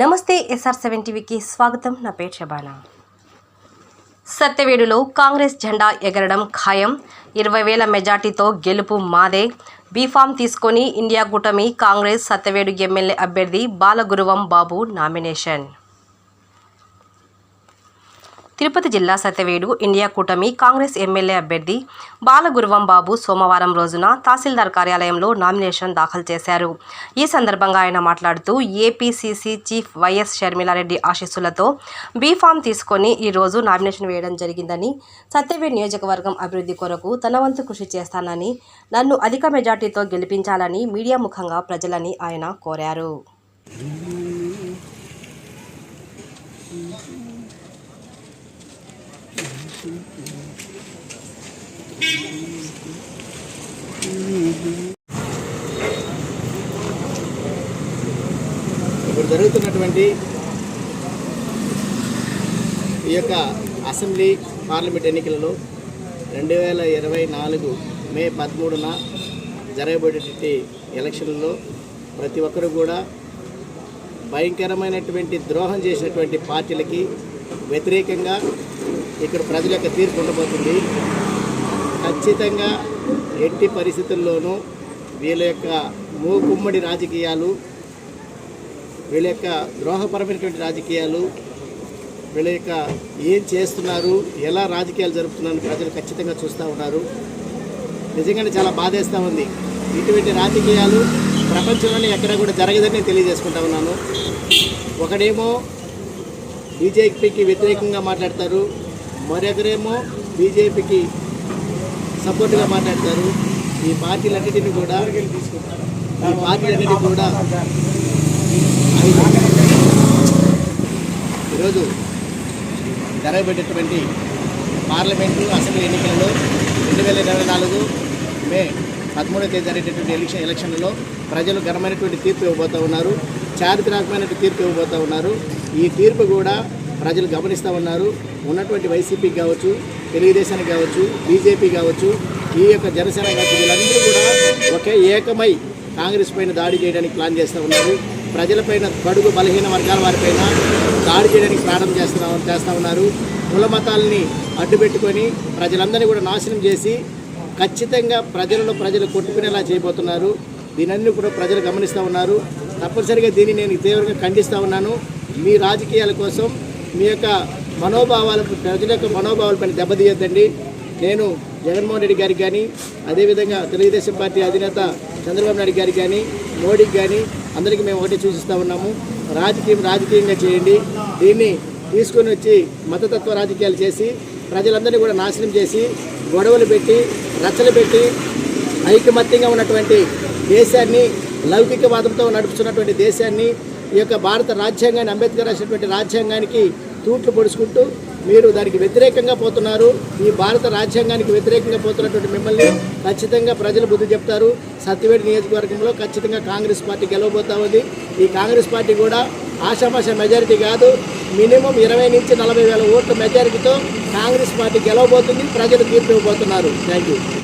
నమస్తే SR seven టీవీకి స్వాగతం. నా పేరు శబానా సత్యవేడులో కాంగ్రెస్ జెండా ఎగరడం ఖాయం. ఇరవై వేల మెజార్టీతో గెలుపు మాదే. బీఫామ్ తీసుకొని ఇండియా కూటమి కాంగ్రెస్ సత్యవేడు ఎమ్మెల్యే అభ్యర్థి బాలగురువం బాబు నామినేషన్. తిరుపతి జిల్లా సత్యవేడు ఇండియా కూటమి కాంగ్రెస్ ఎమ్మెల్యే అభ్యర్థి బాలగురువం బాబు సోమవారం రోజున తహసీల్దార్ కార్యాలయంలో నామినేషన్ దాఖలు చేశారు. ఈ సందర్భంగా ఆయన మాట్లాడుతూ ఏపీసీసీ చీఫ్ వైఎస్ షర్మిలారెడ్డి ఆశీస్సులతో బీఫామ్ తీసుకొని ఈరోజు నామినేషన్ వేయడం జరిగిందని సత్యవేడు నియోజకవర్గం అభివృద్ధి కొరకు తన వంతు కృషి చేస్తానని నన్ను అధిక మెజార్టీతో గెలిపించాలని మీడియా ముఖంగా ప్రజలని ఆయన కోరారు. ఇప్పుడు జరుగుతున్నటువంటి ఈ యొక్క అసెంబ్లీ పార్లమెంట్ ఎన్నికలలో రెండు వేల ఇరవై నాలుగు మే పదమూడున జరగబడేటువంటి ఎలక్షన్లలో ప్రతి ఒక్కరు కూడా భయంకరమైనటువంటి ద్రోహం చేసినటువంటి పార్టీలకి వ్యతిరేకంగా ఇక్కడ ప్రజల యొక్క తీర్పు ఉండబోతుంది. ఖచ్చితంగా ఎట్టి పరిస్థితుల్లోనూ వీళ్ళ యొక్క మూకుమ్మడి రాజకీయాలు వీళ్ళ యొక్క ద్రోహపరమైనటువంటి రాజకీయాలు వీళ్ళ యొక్క ఏం చేస్తున్నారు ఎలా రాజకీయాలు జరుపుతున్నారు ప్రజలు ఖచ్చితంగా చూస్తూ ఉన్నారు. నిజంగానే చాలా బాధేస్తూ ఉంది. ఇటువంటి రాజకీయాలు ప్రపంచంలోనే ఎక్కడ కూడా జరగదని తెలియజేసుకుంటా ఉన్నాను. ఒకడేమో బీజేపీకి వ్యతిరేకంగా మాట్లాడతారు మరొకరేమో బీజేపీకి సపోర్ట్గా మాట్లాడతారు. ఈ పార్టీలన్నిటిని కూడా ఈ పార్టీలన్నిటిని కూడా ఈరోజు జరగబెట్టేటువంటి పార్లమెంటు అసెంబ్లీ ఎన్నికలలో రెండు వేల ఇరవై నాలుగు మే పదమూడవ తేదీ జరిగేటటువంటి ఎలక్షన్ ఎలక్షన్లలో ప్రజలు ఘనమైనటువంటి తీర్పు ఇవ్వబోతూ ఉన్నారు. చారిత్రాత్మకమైనటువంటి తీర్పు ఇవ్వబోతూ ఉన్నారు. ఈ తీర్పు కూడా ప్రజలు గమనిస్తూ ఉన్నారు ఉన్నటువంటి వైసీపీకి కావచ్చు తెలుగుదేశానికి కావచ్చు బీజేపీ కావచ్చు ఈ యొక్క జనసేన కావచ్చు వీళ్ళందరూ కూడా ఒకే ఏకమై కాంగ్రెస్ పైన దాడి చేయడానికి ప్లాన్ చేస్తూ ఉన్నారు. ప్రజలపైన బడుగు బలహీన వర్గాల వారిపైన దాడి చేయడానికి ప్రారంభం చేస్తున్నా చేస్తూ ఉన్నారు. కుల మతాలని అడ్డుపెట్టుకొని ప్రజలందరినీ కూడా నాశనం చేసి ఖచ్చితంగా ప్రజలలో ప్రజలు కొట్టుకునేలా చేయబోతున్నారు. దీనన్నీ కూడా ప్రజలు గమనిస్తూ ఉన్నారు. తప్పనిసరిగా దీన్ని నేను తీవ్రంగా ఖండిస్తూ ఉన్నాను. మీ రాజకీయాల కోసం మీ యొక్క మనోభావాల ప్రజల యొక్క మనోభావాలపైన దెబ్బతీయద్దండి. నేను జగన్మోహన్ రెడ్డి గారికి కానీ అదేవిధంగా తెలుగుదేశం పార్టీ అధినేత చంద్రబాబు నాయుడు గారికి కానీ మోడీకి కానీ అందరికీ మేము ఒకటి సూచిస్తూ ఉన్నాము. రాజకీయం రాజకీయంగా చేయండి. దీన్ని తీసుకుని వచ్చి మతతత్వ రాజకీయాలు చేసి ప్రజలందరినీ కూడా నాశనం చేసి గొడవలు పెట్టి రచ్చలు పెట్టి ఐకమత్యంగా ఉన్నటువంటి దేశాన్ని లౌకికవాదంతో నడుపుతున్నటువంటి దేశాన్ని ఈ యొక్క భారత రాజ్యాంగాన్ని అంబేద్కర్ రాసినటువంటి రాజ్యాంగానికి తూట్లు పొడుచుకుంటూ మీరు దానికి వ్యతిరేకంగా పోతున్నారు. ఈ భారత రాజ్యాంగానికి వ్యతిరేకంగా పోతున్నటువంటి మిమ్మల్ని ఖచ్చితంగా ప్రజలు బుద్ధి చెప్తారు. సత్యవేడి నియోజకవర్గంలో ఖచ్చితంగా కాంగ్రెస్ పార్టీ గెలవబోతా ఉంది. ఈ కాంగ్రెస్ పార్టీ కూడా ఆషామాష మెజారిటీ కాదు. మినిమం ఇరవై నుంచి నలభై వేల ఓట్ల మెజారిటీతో కాంగ్రెస్ పార్టీ గెలవబోతుంది. ప్రజలు తీర్పు ఇవ్వబోతున్నారు. Thank you